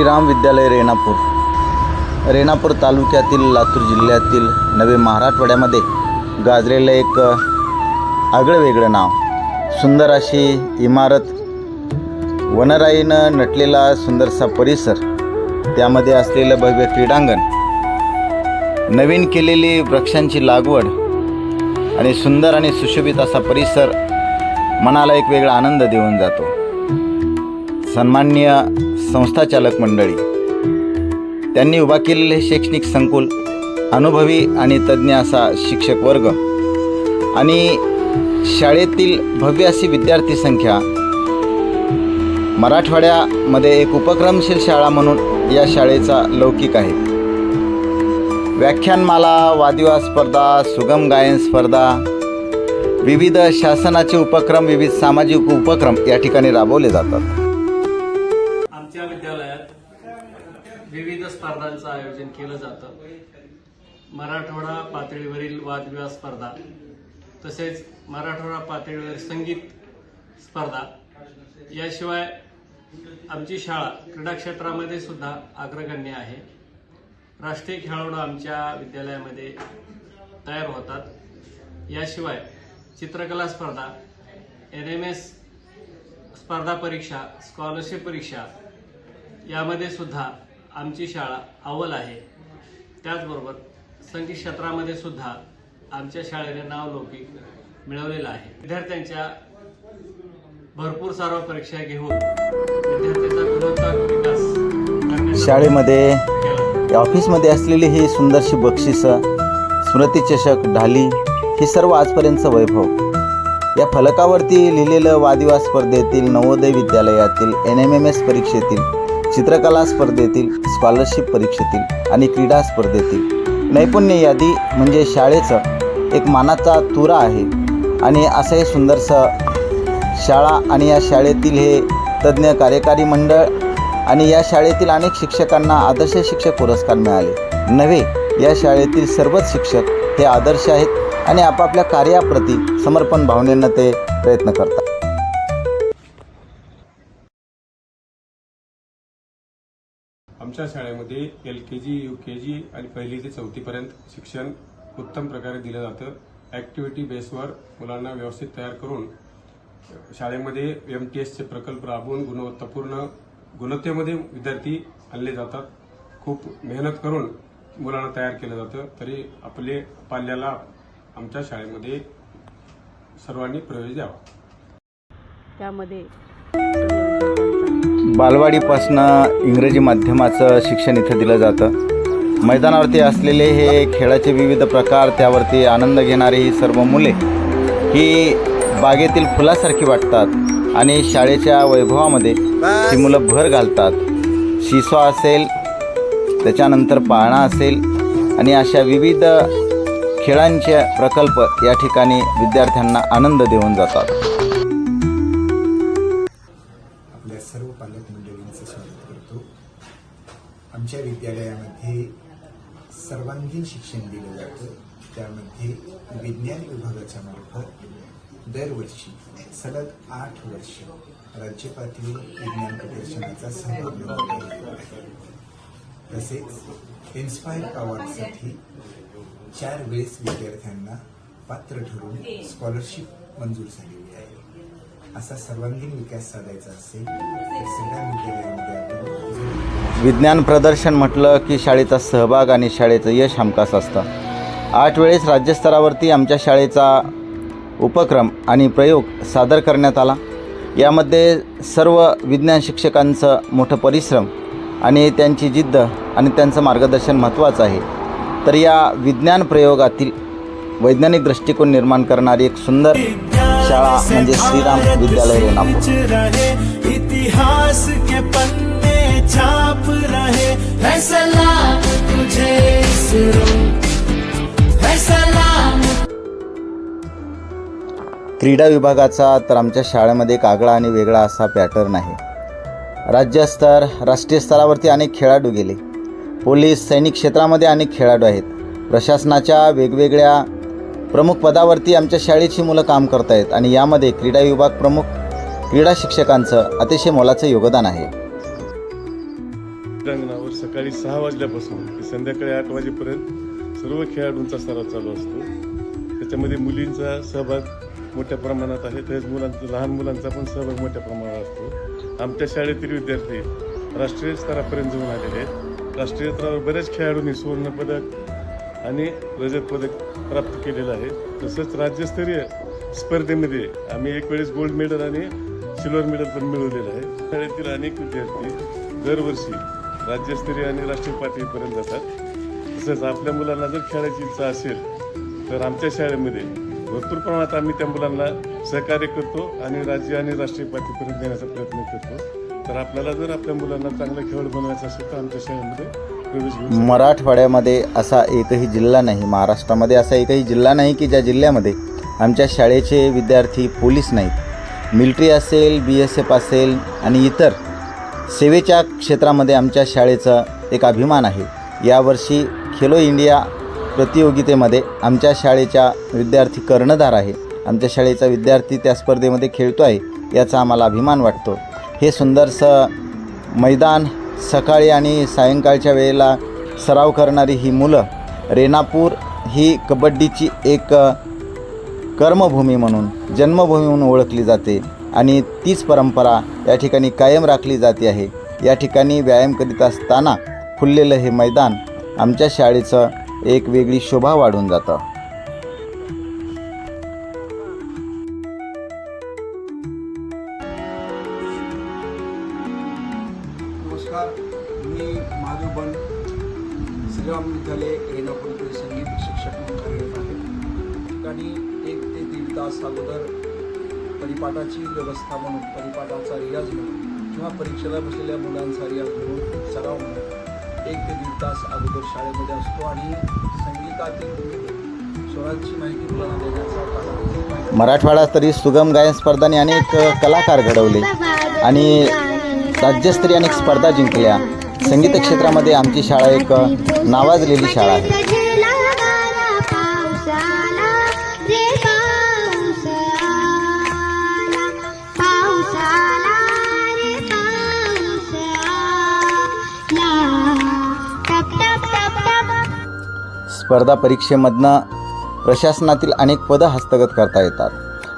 श्रीराम विद्यालय रेणापूर. रेणापूर तालुक्यातील लातूर जिल्ह्यातील नवे मराठवाड्यामध्ये गाजलेलं एक आगळं वेगळं नाव. सुंदर अशी इमारत वनराईनं नटलेला सुंदरसा परिसर त्यामध्ये असलेलं भव्य क्रीडांगण नवीन केलेली वृक्षांची लागवड आणि सुंदर आणि सुशोभित असा परिसर मनाला एक वेगळा आनंद देऊन जातो. सन्माननीय संस्थाचालक मंडळी. त्यांनी उभा केलेले हे शैक्षणिक संकुल अनुभवी आणि तज्ज्ञ असा शिक्षक वर्ग आणि शाळेतील भव्य अशी विद्यार्थी संख्या मराठवाड्यामध्ये एक उपक्रमशील शाळा म्हणून या शाळेचा लौकिक आहे. व्याख्यानमाला वादिवाद स्पर्धा सुगम गायन स्पर्धा विविध शासनाचे उपक्रम विविध सामाजिक उपक्रम या ठिकाणी राबवले जातात. स्पर्धांचं आयोजन केलं जातं. मराठवाडा पातळीवरील वादविवाद स्पर्धा तसेच मराठवाडा पातळीवर संगीत स्पर्धा याशिवाय आमची शाळा क्रीडा क्षेत्रामध्ये सुद्धा अग्रगण्य आहे. राष्ट्रीय खेळाडू आमच्या विद्यालयामध्ये तयार होतात. याशिवाय चित्रकला स्पर्धा एन एम एस स्पर्धा परीक्षा स्कॉलरशिप परीक्षा यामध्ये सुद्धा आमची शाळा अव्वल आहे. त्याचबरोबर संगीत क्षेत्रामध्ये सुद्धा आमच्या शाळेने नाव लौकिक मिळवलेलं आहे. विद्यार्थ्यांच्या भरपूर सराव परीक्षा घेऊन विद्यार्थ्यांचा गुणवत्ता विकास शाळेमध्ये ऑफिसमध्ये असलेली ही सुंदरशी बक्षिसं स्मृतिचषक ढाली ही सर्व आजपर्यंतचं वैभव. या फलकावरती लिहिलेलं वादिवाद स्पर्धेतील नवोदय विद्यालयातील एन एम एम एस परीक्षेतील चित्रकला स्पर्धेतील स्कॉलरशिप परीक्षेतील आणि क्रीडा स्पर्धेतील नैपुण्य यादी म्हणजे शाळेचं एक मानाचा तुरा आहे. आणि असं हे सुंदरसं शाळा आणि या शाळेतील हे तज्ज्ञ कार्यकारी मंडळ आणि या शाळेतील अनेक शिक्षकांना आदर्श शिक्षक पुरस्कार मिळाले. नव्हे या शाळेतील सर्वच शिक्षक हे आदर्श आहेत आणि आपापल्या कार्याप्रती समर्पण भावनेनं ते प्रयत्न करतात. आमच्या शाळेमध्ये एल के जी यू के जी आणि पहिली ते चौथीपर्यंत शिक्षण उत्तम प्रकारे दिलं जातं. ॲक्टिव्हिटी बेसवर मुलांना व्यवस्थित तयार करून शाळेमध्ये एम टी एसचे प्रकल्प राबवून गुणवत्तापूर्ण गुणवत्तेमध्ये विद्यार्थी आणले जातात. खूप मेहनत करून मुलांना तयार केलं जातं. तरी आपले पाल्याला आमच्या शाळेमध्ये सर्वांनी प्रवेश द्यावा. त्यामध्ये बालवाडीपासनं इंग्रजी माध्यमाचं शिक्षण इथं दिलं जातं. मैदानावरती असलेले हे खेळाचे विविध प्रकार त्यावरती आनंद घेणारी ही सर्व मुले ही बागेतील फुलासारखी वाटतात आणि शाळेच्या वैभवामध्ये ही मुलं भर घालतात. शिसवा असेल त्याच्यानंतर पाळणा असेल आणि अशा विविध खेळांचे प्रकल्प या ठिकाणी विद्यार्थ्यांना आनंद देऊन जातात. विज्ञान विभागाच्या मार्फत दरवर्षी सलग आठ वर्ष राज्य पातळीवर विज्ञान प्रदर्शनाचा सहभाग तसेच इन्स्पायर अवॉर्डसाठी चार वेळेस विद्यार्थ्यांना पात्र ठरून स्कॉलरशिप मंजूर झालेली आहे. असा सर्वांगीण विकास साधायचा असेल तर सगळ्या विद्यालयामध्ये आपण विज्ञान प्रदर्शन म्हटलं की शाळेचा सहभाग आणि शाळेचं यश हमखास असतं. आठ वेळेस राज्यस्तरावरती आमच्या शाळेचा उपक्रम आणि प्रयोग सादर करण्यात आला. यामध्ये सर्व विज्ञान शिक्षकांचं मोठं परिश्रम आणि त्यांची जिद्द आणि त्यांचं मार्गदर्शन महत्त्वाचं आहे. तर या विज्ञान प्रयोगातील वैज्ञानिक दृष्टिकोन निर्माण करणारी एक सुंदर शाळा म्हणजे श्रीराम विद्यालय इतिहास के पन्ने छाप रहे फैसला तुझे क्रीडा विभागाचा तर आमच्या शाळेमध्ये एक आगळा आणि वेगळा असा पॅटर्न आहे राज्यस्तर राष्ट्रीय स्तरावरती अनेक खेळाडू गेले. पोलीस सैनिक क्षेत्रामध्ये अनेक खेळाडू आहेत. प्रशासनाच्या वेगवेगळ्या प्रमुख पदावरती आमच्या शाळेची मुलं काम करत आहेत आणि यामध्ये क्रीडा विभाग प्रमुख क्रीडा शिक्षकांचं अतिशय मोलाचं योगदान आहे. सकाळी सहा वाजल्यापासून संध्याकाळी आठ वाजेपर्यंत सर्व खेळाडूंचा सराव चालू असतो. त्याच्यामध्ये मुलींचा सहभाग मोठ्या प्रमाणात आहे. तसेच मुलांचा लहान मुलांचा पण सहभाग मोठ्या प्रमाणात असतो. आमच्या शाळेतील विद्यार्थी राष्ट्रीय स्तरापर्यंत जाऊन आलेले आहेत. राष्ट्रीय स्तरावर बऱ्याच खेळाडूंनी सुवर्णपदक आणि रजत पदक प्राप्त केलेलं आहे. तसंच राज्यस्तरीय स्पर्धेमध्ये आम्ही एक वेळेस गोल्ड मेडल आणि सिल्वर मेडल पण मिळवलेलं आहे. शाळेतील अनेक विद्यार्थी दरवर्षी राज्यस्तरीय आणि राष्ट्रीय पातळीपर्यंत जातात. तसंच आपल्या मुलांना जर खेळायची इच्छा असेल तर आमच्या शाळेमध्ये भरपूर प्रमाणात आम्ही त्या मुलांना सहकार्य करतो आणि राज्य आणि राष्ट्रीय पातळीपर्यंत देण्याचा प्रयत्न करतो. तर आपल्याला जर आपल्या मुलांना चांगलं खेळ बनवायचं असेल तर आमच्या शाळेमध्ये मराठवाड्यामध्ये असा एकही जिल्हा नाही महाराष्ट्रामध्ये असा एकही जिल्हा नाही की ज्या जिल्ह्यामध्ये आमच्या शाळेचे विद्यार्थी पोलीस नाहीत. मिलिटरी असेल बी एस एफ असेल आणि इतर सेवेच्या क्षेत्रामध्ये आमच्या शाळेचा एक अभिमान आहे. यावर्षी खेलो इंडिया प्रतियोगितेमध्ये आमच्या शाळेच्या विद्यार्थी कर्णधार आहे. आमच्या शाळेचा विद्यार्थी त्या स्पर्धेमध्ये खेळतो आहे याचा आम्हाला अभिमान वाटतो. हे सुंदरसं मैदान सकाळी आणि सायंकाळच्या वेळेला सराव करणारी ही मुलं रेणापूर ही कबड्डीची एक कर्मभूमी म्हणून जन्मभूमी म्हणून ओळखली जाते आणि तीच परंपरा या ठिकाणी कायम राखली जाते आहे. या ठिकाणी व्यायाम करीत असताना फुललेलं हे मैदान आमच्या शाळेचं एक वेगळी शोभा वाढून जातं. नमस्कार मी महादेव बन श्रीराम विद्यालय रेणापूर येथे संगीत शिक्षक म्हणून कार्यरत आहे. ठिकाणी एक ते दीड तास अगोदर परिपाठाची व्यवस्था म्हणून परिपाठाचा रियाज म्हणून किंवा परीक्षेला बसलेल्या मुलांचा रियाज म्हणून सराव म्हणून एक ते दीड तास अगोदर शाळेमध्ये असतो आणि संगीतातील स्वरांची माहिती मुलांना देण्याचा मराठवाडा स्तरीय सुगम गायन स्पर्धांनी अनेक कलाकार घडवले आणि राज्यस्तरीय अनेक स्पर्धा जिंकल्या. संगीत क्षेत्रामध्ये आमची शाळा एक नावाजलेली शाळा आहे. स्पर्धा परीक्षेमधनं प्रशासनातील अनेक पदं हस्तगत करता येतात.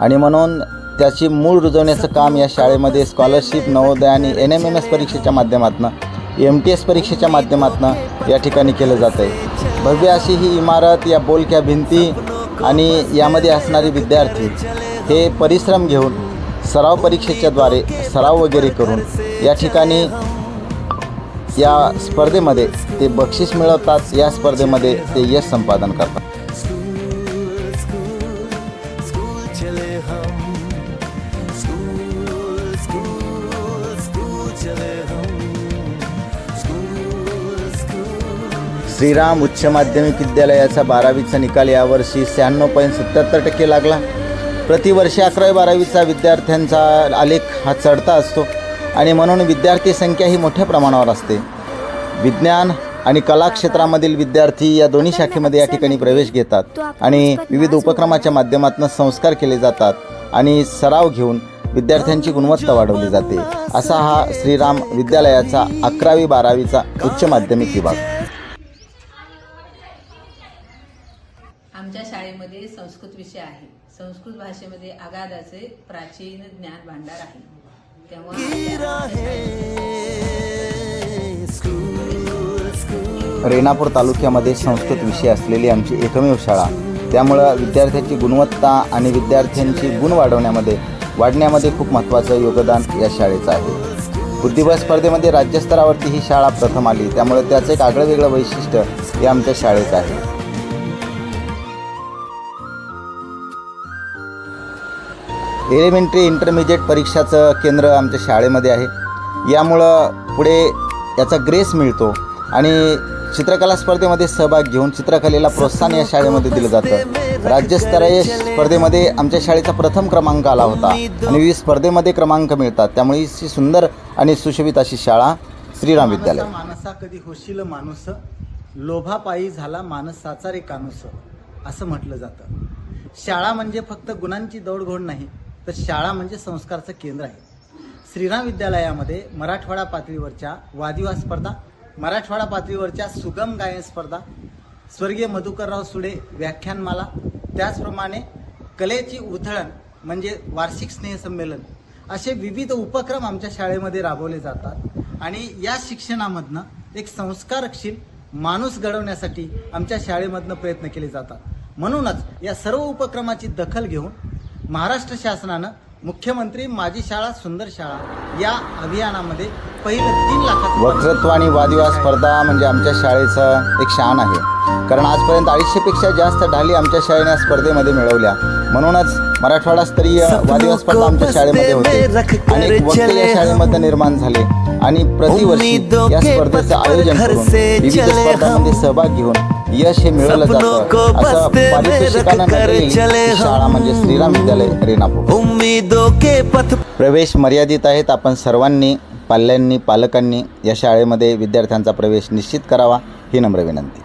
आणि म्हणून त्याची मूळ रुजवण्याचं काम या शाळेमध्ये स्कॉलरशिप नवोदय आणि एन एम एम एस परीक्षेच्या माध्यमातून एम टी एस परीक्षेच्या माध्यमातून या ठिकाणी केलं जातं आहे भव्य अशी ही इमारत या बोलक्या भिंती आणि यामध्ये असणारे विद्यार्थी हे परिश्रम घेऊन सराव परीक्षेच्याद्वारे सराव वगैरे करून या ठिकाणी या स्पर्धेमध्ये ते बक्षीस मिळवतात या स्पर्धेमध्ये ते यश संपादन करतात. श्रीराम उच्च माध्यमिक विद्यालयाचा बारावीचा निकाल यावर्षी शहाण्णव पॉईंट सत्याहत्तर टक्के लागला. प्रतिवर्षी अकरावी बारावीचा विद्यार्थ्यांचा आलेख हा चढता असतो. आणि म्हणून विद्यार्थी संख्या ही मोठ्या प्रमाणावर असते. विज्ञान आणि कला क्षेत्रामधील विद्यार्थी या दोन्ही शाखेमध्ये या ठिकाणी प्रवेश घेतात आणि विविध उपक्रमाच्या माध्यमातून संस्कार केले जातात आणि सराव घेऊन विद्यार्थ्यांची गुणवत्ता वाढवली जाते. असा हा श्रीराम विद्यालयाचा अकरावी बारावीचा उच्च माध्यमिक विभाग. आमच्या शाळेमध्ये संस्कृत विषय आहे. संस्कृत भाषेमध्ये अगाधाचे प्राचीन ज्ञान भांडार आहे. रेणापूर तालुक्यामध्ये संस्कृत विषय असलेली आमची एकमेव शाळा. त्यामुळं विद्यार्थ्यांची गुणवत्ता आणि विद्यार्थ्यांची गुण वाढवण्यामध्ये वाढण्यामध्ये खूप महत्त्वाचं योगदान या शाळेचं आहे. बुद्धिबळ स्पर्धेमध्ये राज्यस्तरावरती ही शाळा प्रथम आली. त्यामुळे त्याचं एक आगळं वेगळं वैशिष्ट्य हे आमच्या शाळेचं आहे. एलिमेंटरी इंटरमिजिएट परीक्षाचं केंद्र आमच्या शाळेमध्ये आहे. यामुळं पुढे याचा ग्रेस मिळतो आणि चित्रकला स्पर्धेमध्ये सहभाग घेऊन चित्रकलेला प्रोत्साहन या शाळेमध्ये दिलं जातं. राज्यस्तरीय स्पर्धेमध्ये आमच्या शाळेचा प्रथम क्रमांक आला होता आणि विविध स्पर्धेमध्ये क्रमांक मिळतात. त्यामुळे ही सुंदर आणि सुशोभित अशी शाळा श्रीराम विद्यालय. मानसा कधी होशील माणूस लोभापायी झाला माणसाचा रे कानुस असं म्हटलं जातं. शाळा म्हणजे फक्त गुणांची दौडघोड नाही तर शाळा म्हणजे संस्कारचं केंद्र आहे. श्रीराम विद्यालयामध्ये मराठवाडा पातळीवरच्या वादिवाद स्पर्धा मराठवाडा पातळीवरच्या सुगम गायन स्पर्धा स्वर्गीय मधुकरराव सुडे व्याख्यानमाला त्याचप्रमाणे कलेची उधळण म्हणजे वार्षिक स्नेहसंमेलन असे विविध उपक्रम आमच्या शाळेमध्ये राबवले जातात आणि या शिक्षणामधनं एक संस्कारशील माणूस घडवण्यासाठी आमच्या शाळेमधनं प्रयत्न केले जातात. म्हणूनच या सर्व उपक्रमाची दखल घेऊन महाराष्ट्र शासनानं मुख्यमंत्री माझी शाळा सुंदर शाळा या अभियानामध्ये पहिलं तीन लाखाचं वक्तृत्व आणि वादविवाद स्पर्धा म्हणजे आमच्या शाळेचं एक शान आहे. कारण आजपर्यंत अडीचशेपेक्षा जास्त ढाली आमच्या शाळेने या स्पर्धेमध्ये मिळवल्या. म्हणूनच मराठवाडा स्तरीय वादविवाद स्पर्धा आमच्या शाळेमध्ये होते. या शाळेमध्ये निर्माण झाले. आणि प्रतिवर्षी या स्पर्धेचं आयोजन करून विविध स्पर्धांमध्ये सहभाग घेऊन यश हे मिळवलं जातं. असं पारितोषिकानं शाळा म्हणजे श्रीराम विद्यालय रेणापूर प्रवेश मर्यादित आहेत. आपण सर्वांनी पाल्यांनी पालकांनी या शाळेमध्ये विद्यार्थ्यांचा प्रवेश निश्चित करावा ही नम्र विनंती.